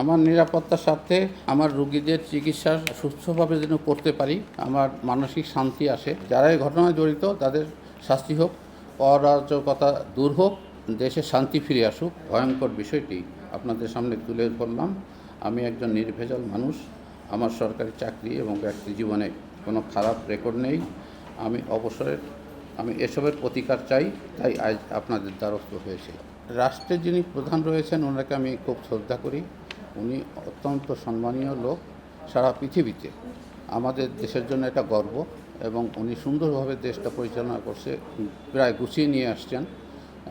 আমার নিরাপত্তার স্বার্থে আমার রুগীদের চিকিৎসা সুস্থভাবে যেন করতে পারি, আমার মানসিক শান্তি আসে। যারা এই ঘটনায় জড়িত, তাদের শাস্তি হোক, অরাজকতা দূর হোক, দেশে শান্তি ফিরে আসুক। ভয়ঙ্কর বিষয়টি আপনাদের সামনে তুলে ধরলাম। আমি একজন নির্ভেজাল মানুষ, আমার সরকারি চাকরি এবং ব্যক্তি জীবনে কোনো খারাপ রেকর্ড নেই। আমি অবসরের, আমি এসবের প্রতিকার চাই, তাই আজ আপনাদের দ্বারস্থ হয়েছে। রাষ্ট্রের যিনি প্রধান রয়েছেন, ওনাকে আমি খুব শ্রদ্ধা করি। উনি অত্যন্ত সম্মানীয় লোক সারা পৃথিবীতে। আমাদের দেশের জন্য এটা গর্ব এবং উনি সুন্দরভাবে দেশটা পরিচালনা করছে, প্রায় গুছিয়ে নিয়ে আসছেন।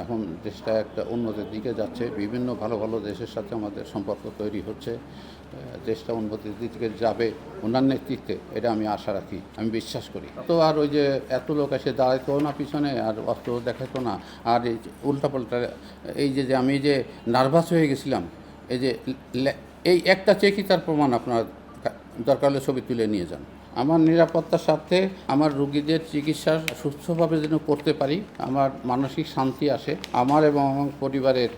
এখন দেশটা একটা উন্নতির দিকে যাচ্ছে, বিভিন্ন ভালো ভালো দেশের সাথে আমাদের সম্পর্ক তৈরি হচ্ছে। দেশটা উন্নতির দিকে যাবে ওনার নেতৃত্বে এটা আমি আশা রাখি, আমি বিশ্বাস করি। তো আর ওই যে এত লোক এসে দাঁড়াইতো না পিছনে, আর অস্ত্র দেখাতো না, আর এই উল্টাপাল্টা, এই যে আমি যে নার্ভাস হয়ে গেছিলাম এই যে এই একটা চেকই তার প্রমাণ আপনার দরকার হলে ছবি তুলে নিয়ে যান। আমার নিরাপত্তার স্বার্থে আমার রুগীদের চিকিৎসা সুস্থভাবে যেন করতে পারি, আমার মানসিক শান্তি আসে, আমার এবং আমার পরিবারের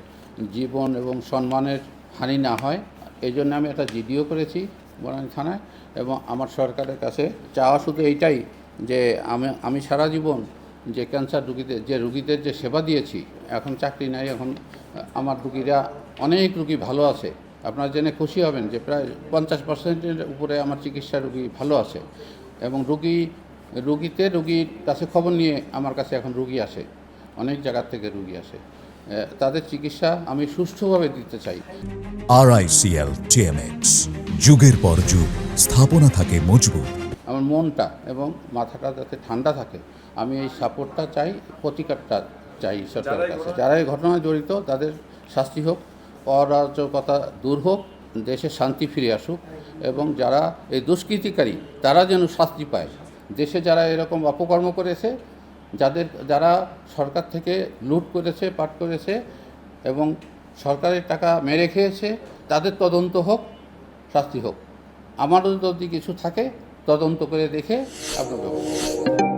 জীবন এবং সম্মানের হানি না হয়। এই জন্য আমি একটা জিডিও করেছি বনানী থানায় এবং আমার সরকারের কাছে চাওয়া শুধু এইটাই যে আমি আমি সারা জীবন যে ক্যান্সার রুগীদের যে রুগীদের যে সেবা দিয়েছি, এখন চাকরি নাই, এখন আমার রুগীরা অনেক রুগী ভালো আছে। আপনারা জেনে খুশি হবেন যে প্রায় পঞ্চাশ পার্সেন্টের উপরে আমার চিকিৎসা রুগী ভালো আছে এবং রুগী, রুগীতে রুগীর কাছে খবর নিয়ে আমার কাছে এখন রুগী আসে, অনেক জায়গার থেকে রুগী আসে। তাদের চিকিৎসা আমি সুষ্ঠুভাবে দিতে চাই। আরআইসিএল টিএমএক্স যুগের পর যুগ, স্থাপনা থাকে মজবুত। আমার মনটা এবং মাথাটা যাতে ঠান্ডা থাকে আমি এই সাপোর্টটা চাই প্রতিকারটা চাই সরকারের কাছে। যারা এই ঘটনায় জড়িত তাদের শাস্তি হোক অরাজকতা দূর হোক দেশে শান্তি ফিরে আসুক এবং যারা এই দুষ্কৃতিকারী তারা যেন শাস্তি পায়। দেশে যারা এরকম অপকর্ম করেছে যাদের যারা সরকার থেকে লুট করেছে পাট করেছে এবং সরকারের টাকা মেরে খেয়েছে তাদের তদন্ত হোক শাস্তি হোক। আমারও যদি কিছু থাকে তদন্ত করে দেখে করব।